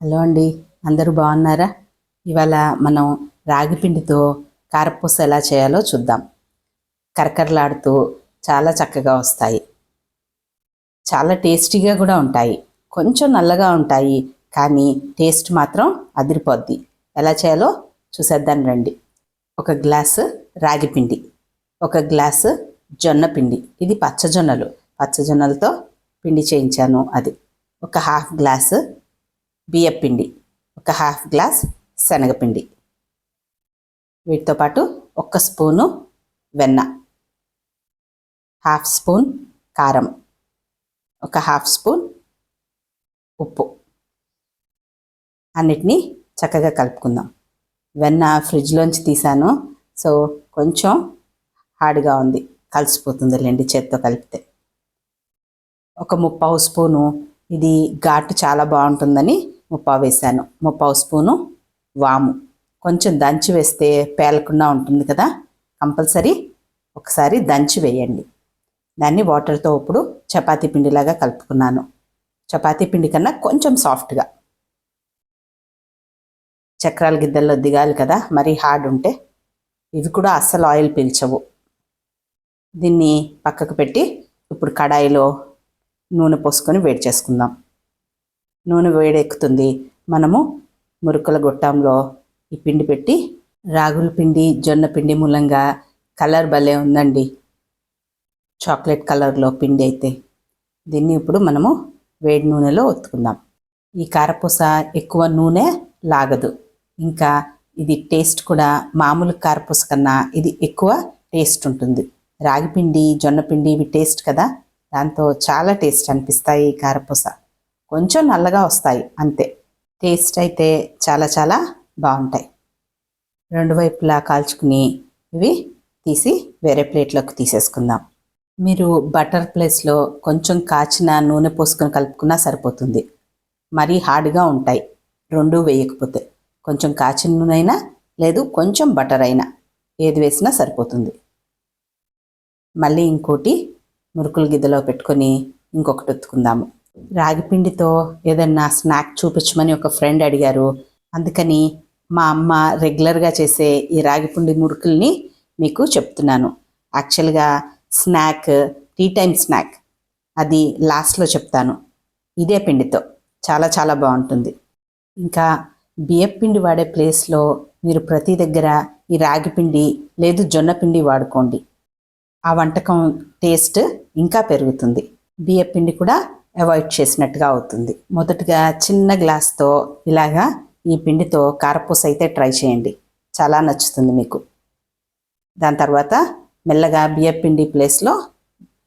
Hello అండి అందరూ బాగున్నారా? ఇవాళ మనం రాగిపిండితో కారపూస ఎలా చేయాలో చూద్దాం. కరకరలాడుతూ చాలా చక్కగా వస్తాయి. చాలా టేస్టీగా కూడా ఉంటాయి. కొంచెం నల్లగా ఉంటాయి కానీ టేస్ట్ మాత్రం అదిరిపోద్ది. ఎలా చేయాలో చూసేద్దాం రండి. ఒక గ్లాసు రాగిపిండి ఒక గ్లాసు జొన్న పిండి. ఇది పచ్చజొన్నలు. పచ్చజొన్నలతో పిండి చేయించాను అది. ఒక హాఫ్ గ్లాసు బియ్యపిండి ఒక హాఫ్ గ్లాస్ శనగపిండి. వీటితో పాటు ఒక స్పూను వెన్న హాఫ్ స్పూన్ కారం ఒక హాఫ్ స్పూన్ ఉప్పు. అన్నిటినీ చక్కగా కలుపుకుందాం. వెన్న ఫ్రిడ్జ్లోంచి తీసాను సో కొంచెం హార్డ్గా ఉంది కలిసిపోతుంది లేండి చేత్తో కలిపితే. ఒక ముప్పావు స్పూను ఇది ఘాటు చాలా బాగుంటుందని ముప్పావు వేసాను ముప్పావు స్పూను వాము. కొంచెం దంచి వేస్తే పేలకుండా ఉంటుంది కదా? కంపల్సరీ ఒకసారి దంచి వేయండి. దాన్ని వాటర్తో ఇప్పుడు చపాతీ పిండిలాగా కలుపుకున్నాను. చపాతీ పిండి కన్నా కొంచెం సాఫ్ట్గా. చక్రాల గిద్దల్లో దిగాలి కదా? మరీ హార్డ్ ఉంటే. ఇవి కూడా అస్సలు ఆయిల్ పీల్చవు. దీన్ని పక్కకు పెట్టి ఇప్పుడు కడాయిలో నూనె పోసుకొని వేడి చేసుకుందాం. నూనె వేడెక్కుతుంది. మనము మురుకుల గొట్టంలో ఈ పిండి పెట్టి రాగుల పిండి జొన్న పిండి మూలంగా కలర్ భలే ఉందండి. చాక్లెట్ కలర్లో పిండి అయితే. దీన్ని ఇప్పుడు మనము వేడి నూనెలో ఒత్తుకుందాం. ఈ కారపూస ఎక్కువ నూనె లాగదు. ఇంకా ఇది టేస్ట్ కూడా మామూలు కారపూస కన్నా ఇది ఎక్కువ టేస్ట్ ఉంటుంది. రాగి పిండి జొన్నపిండి ఇవి టేస్ట్ కదా? దాంతో చాలా టేస్ట్ అనిపిస్తాయి ఈ కారపూస. కొంచెం నల్లగా వస్తాయి అంతే. టేస్ట్ అయితే చాలా చాలా బాగుంటాయి. రెండు వైపులా కాల్చుకుని ఇవి తీసి వేరే ప్లేట్లోకి తీసేసుకుందాం. మీరు బటర్ ప్లేస్లో కొంచెం కాచిన నూనె పోసుకొని కలుపుకున్నా సరిపోతుంది. మరీ హార్డ్గా ఉంటాయి రెండు వేయకపోతే. కొంచెం కాచిన నూనె అయినా లేదు కొంచెం బటర్ అయినా. ఏది వేసినా సరిపోతుంది. మళ్ళీ ఇంకోటి మురుకులు గిద్దలో పెట్టుకొని ఇంకొకటి ఒత్తుకుందాము. రాగిపిండితో ఏదన్నా స్నాక్ చూపించమని ఒక ఫ్రెండ్ అడిగారు. అందుకని మా అమ్మ రెగ్యులర్గా చేసే ఈ రాగిపిండి మురుకుల్ని మీకు చెప్తున్నాను. యాక్చువల్గా స్నాక్ టీ టైం స్నాక్ అది లాస్ట్లో చెప్తాను. ఇదే పిండితో. చాలా చాలా బాగుంటుంది. ఇంకా బియ్యపిండి వాడే ప్లేస్లో మీరు ప్రతి దగ్గర ఈ రాగి పిండి లేదు జొన్నపిండి వాడుకోండి. ఆ వంటకం టేస్ట్ ఇంకా పెరుగుతుంది. బియ్యపిండి కూడా అవాయిడ్ చేసినట్టుగా అవుతుంది. మొదటగా చిన్న గ్లాస్తో ఇలాగా ఈ పిండితో కారపూస అయితే ట్రై చేయండి. చాలా నచ్చుతుంది మీకు. దాని తర్వాత మెల్లగా బియ్యపిండి ప్లేస్లో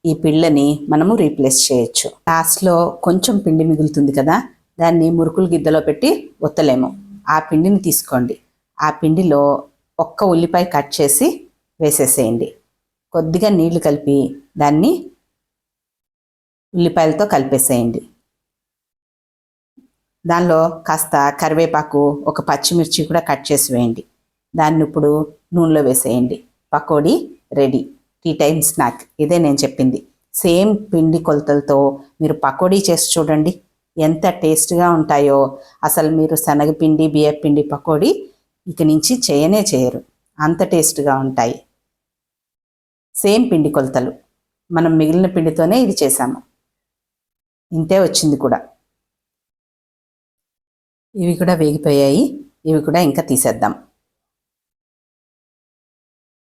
ఈ పిళ్ళని మనము రీప్లేస్ చేయొచ్చు. లాస్ట్లో కొంచెం పిండి మిగులుతుంది కదా దాన్ని మురుకులు గిద్దలో పెట్టి ఒత్తలేము. ఆ పిండిని తీసుకోండి. ఆ పిండిలో ఒక్క ఉల్లిపాయ కట్ చేసి వేసేసేయండి. కొద్దిగా నీళ్ళు కలిపి దాన్ని ఉల్లిపాయలతో కలిపేసేయండి. దానిలో కాస్త కరివేపాకు ఒక పచ్చిమిర్చి కూడా కట్ చేసి వేయండి. దాన్ని ఇప్పుడు నూనెలో వేసేయండి. Pakodi ready. Tea time snack. ఇదే నేను చెప్పింది. సేమ్ పిండి కొలతలతో మీరు పకోడీ చేసి చూడండి. ఎంత టేస్ట్గా ఉంటాయో. అసలు మీరు శనగపిండి బియ్యపిండి పకోడీ ఇక నుంచి చేయనే చేయరు. అంత టేస్ట్గా ఉంటాయి. సేమ్ పిండి కొలతలు. మనం మిగిలిన పిండితోనే ఇది చేసాము. ఇంతే వచ్చింది కూడా. ఇవి కూడా వేగిపోయాయి. ఇవి కూడా ఇంకా తీసేద్దాం.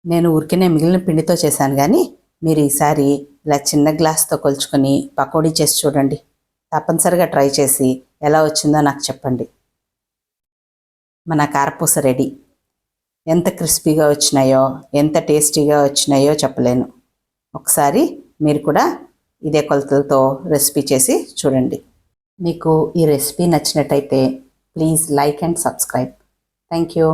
నేను ఉరికినే మిగిలిన పిండితో చేశాను కానీ మీరు ఈసారి ఇలా చిన్న గ్లాస్తో కొలుచుకొని పకోడీ చేసి చూడండి. తప్పనిసరిగా ట్రై చేసి ఎలా వచ్చిందో నాకు చెప్పండి. మన కారపూస రెడీ. ఎంత క్రిస్పీగా వచ్చినాయో ఎంత టేస్టీగా వచ్చినాయో చెప్పలేను. ఒకసారి మీరు కూడా ఇదే కొలతలతో రెసిపీ చేసి చూడండి. మీకు ఈ రెసిపీ నచ్చినట్టయితే please like and subscribe thank you